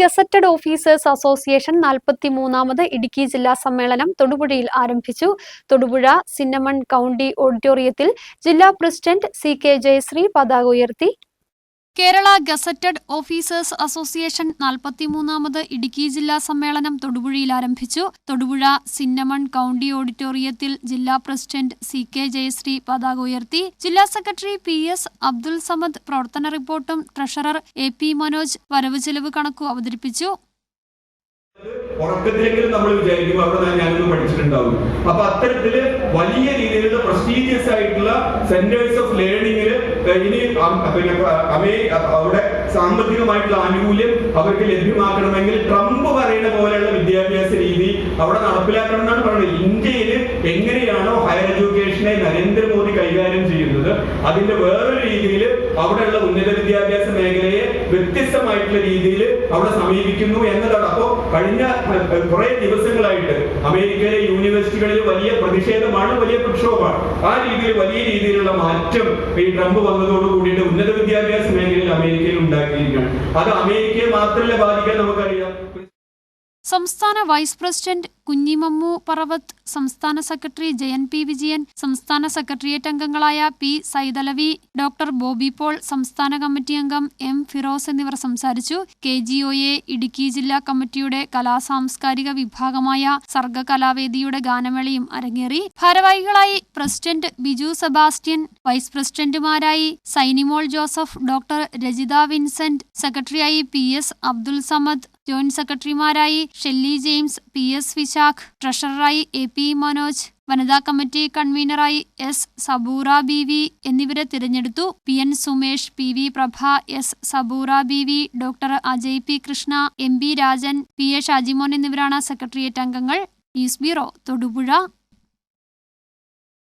Gazetted officers association നാൽപ്പത്തി മൂന്നാമത് ഇടുക്കി ജില്ലാ സമ്മേളനം തൊടുപുഴയിൽ ആരംഭിച്ചു. തൊടുപുഴ സിന്നമൺ കൗണ്ടി ഓഡിറ്റോറിയത്തിൽ ജില്ലാ പ്രസിഡന്റ് സി കെ ജയശ്രീ പതാക ഉയർത്തി. കേരള ഗസറ്റഡ് ഓഫീസേഴ്സ് അസോസിയേഷൻ നാൽപ്പത്തിമൂന്നാമത് ഇടുക്കി ജില്ലാ സമ്മേളനം തൊടുപുഴയിൽ ആരംഭിച്ചു. തൊടുപുഴ സിന്നമൺ കൗണ്ടി ഓഡിറ്റോറിയത്തിൽ ജില്ലാ പ്രസിഡന്റ് സി കെ ജയശ്രീ പതാക ഉയർത്തി. ജില്ലാ secretary P S Abdul Samad പ്രവർത്തന റിപ്പോർട്ടും ട്രഷറർ എ പി മനോജ് വരവ് ചെലവ് കണക്കു അവതരിപ്പിച്ചു. ഉറക്കത്തിലെങ്കിലും നമ്മൾ വിചാരിക്കും അവിടെ ഞാനൊന്ന് പഠിച്ചിട്ടുണ്ടാവും. അപ്പൊ അത്തരത്തിൽ വലിയ രീതിയിലുള്ള പ്രസ്റ്റീജിയസ് ആയിട്ടുള്ള സെന്റേഴ്സ് ഓഫ് ലേണിംഗിൽ ഇനി പിന്നെ അമേ അവിടെ സാമ്പത്തികമായിട്ടുള്ള ആനുകൂല്യം അവർക്ക് ലഭ്യമാക്കണമെങ്കിൽ ട്രംപ് പറയുന്ന പോലെയുള്ള വിദ്യാഭ്യാസ രീതി അവിടെ നടപ്പിലാക്കണം എന്നാണ് പറയുന്നത്. ഇന്ത്യയിൽ എങ്ങനെയാണോ ഹയർ എഡ്യൂക്കേഷനെ നരേന്ദ്രമോദി കൈകാര്യം ചെയ്യുന്നത് അതിന്റെ വേറൊരു രീതിയിൽ അവിടെയുള്ള ഉന്നത വിദ്യാഭ്യാസ മേഖലയെ വ്യത്യസ്തമായിട്ടുള്ള രീതിയിൽ അവിടെ സമീപിക്കുന്നു എന്നതാണ്. അപ്പോ കഴിഞ്ഞ കുറെ ദിവസങ്ങളായിട്ട് അമേരിക്കയിലെ യൂണിവേഴ്സിറ്റികളിൽ വലിയ പ്രതിഷേധമാണ് വലിയ പ്രക്ഷോഭമാണ്. ആ രീതിയിൽ വലിയ രീതിയിലുള്ള മാറ്റം ഈ ട്രംപ് വന്നതോട് കൂടിയിട്ട് ഉന്നത വിദ്യാഭ്യാസ മേഖലയിൽ അമേരിക്കയിൽ ഉണ്ടാക്കിയിരിക്കുകയാണ്. അത് അമേരിക്കയെ മാത്രമല്ല ബാധിക്കാൻ നമുക്കറിയാം. സംസ്ഥാന വൈസ് പ്രസിഡന്റ് കുഞ്ഞിമമ്മു പറവത്ത് സംസ്ഥാന സെക്രട്ടറി ജയൻ പി വിജയൻ സംസ്ഥാന സെക്രട്ടേറിയറ്റ് അംഗങ്ങളായ P Saithalavi doctor Bobby Paul സംസ്ഥാന കമ്മിറ്റി അംഗം എം ഫിറോസ് എന്നിവർ സംസാരിച്ചു. K G O A Idukki ജില്ലാ കമ്മിറ്റിയുടെ കലാസാംസ്കാരിക വിഭാഗമായ സർഗകലാവേദിയുടെ ഗാനമേളയും അരങ്ങേറി. ഭാരവാഹികളായി പ്രസിഡന്റ് ബിജു സെബാസ്റ്റ്യൻ വൈസ് പ്രസിഡന്റുമാരായി Sainimol Joseph doctor Rajitha Vincent സെക്രട്ടറിയായി P S Abdul Samad joint സെക്രട്ടറിമാരായി Shelly James P S Vishakh ട്രഷററായി എ പി മനോജ് വനിതാ കമ്മിറ്റി കൺവീനറായി എസ് സബൂറ ബി വി എന്നിവരെ തിരഞ്ഞെടുത്തു. P N Sumesh P V Prabha S Saboora B V doctor Ajay P Krishna M B Rajan P A Shajimon എന്നിവരാണ് secretariat അംഗങ്ങൾ. News bureau Thodupuzha.